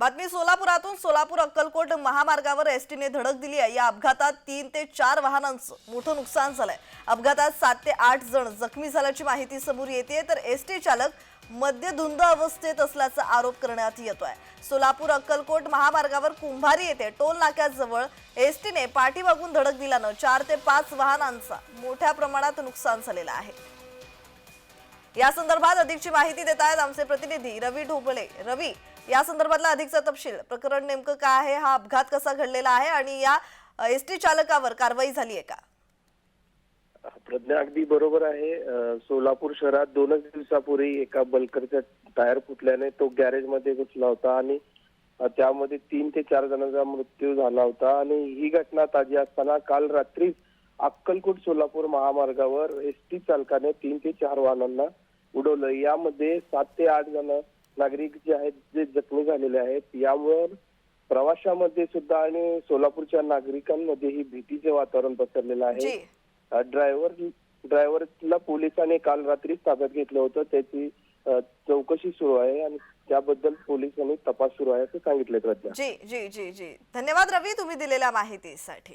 बातमी सोलापुरातून सोलापूर अक्कलकोट महामार्गावर एसटीने धडक दिली आहे. या अपघातात तीन ते चार वाहनांचं मोठं नुकसान झालंय. अपघातात सात ते आठ जण जखमी झाल्याची माहिती समोर येते. तर एसटी चालक मद्यधुंद अवस्थेत असल्याचा आरोप करण्यात येतोय. सोलापूर अक्कलकोट महामार्गावर कुंभारी येथे टोल नाक्याजवळ एसटीने पाठीमागून धडक दिल्यानं चार ते पाच वाहनांचा मोठ्या प्रमाणात नुकसान झालेलं आहे. या संदर्भात अधिकची माहिती देत आहेत आमचे प्रतिनिधी रवी ढोबळे. रवी या संदर्भातला अधिकचा तपशील. प्रकरण नेमकं काय आहे? हा अपघात कसा घडलेला आहे? आणि या एस टी चालकावर कारवाई झाली आहे का? प्रज्ञा अगदी बरोबर आहे. सोलापूर शहरात दोनच दिवसापूर्वी एका बलकरचा टायर फुटल्याने तो गॅरेजमध्ये घुसला होता आणि त्यामध्ये तीन ते चार जणांचा मृत्यू झाला होता. आणि ही घटना ताजी असताना काल रात्री अक्कलकोट सोलापूर महामार्गावर एस टी चालकाने तीन ते चार वाहनांना उडवलं. यामध्ये सात ते आठ जण नागरिक जे आहेत जे जखमी झालेले आहेत यावर प्रवाशामध्ये सुद्धा आणि सोलापूरच्या नागरिकांमध्ये ही भीतीचे वातावरण पसरलेलं आहे. ड्रायव्हर ड्रायव्हरला पोलिसांनी काल रात्री ताब्यात घेतलं होतं. त्याची चौकशी सुरू आहे आणि त्याबद्दल पोलिसांनी तपास सुरू आहे असं प्रज्ञा. जी जी जी जी. धन्यवाद रवी तुम्ही दिलेल्या माहितीसाठी.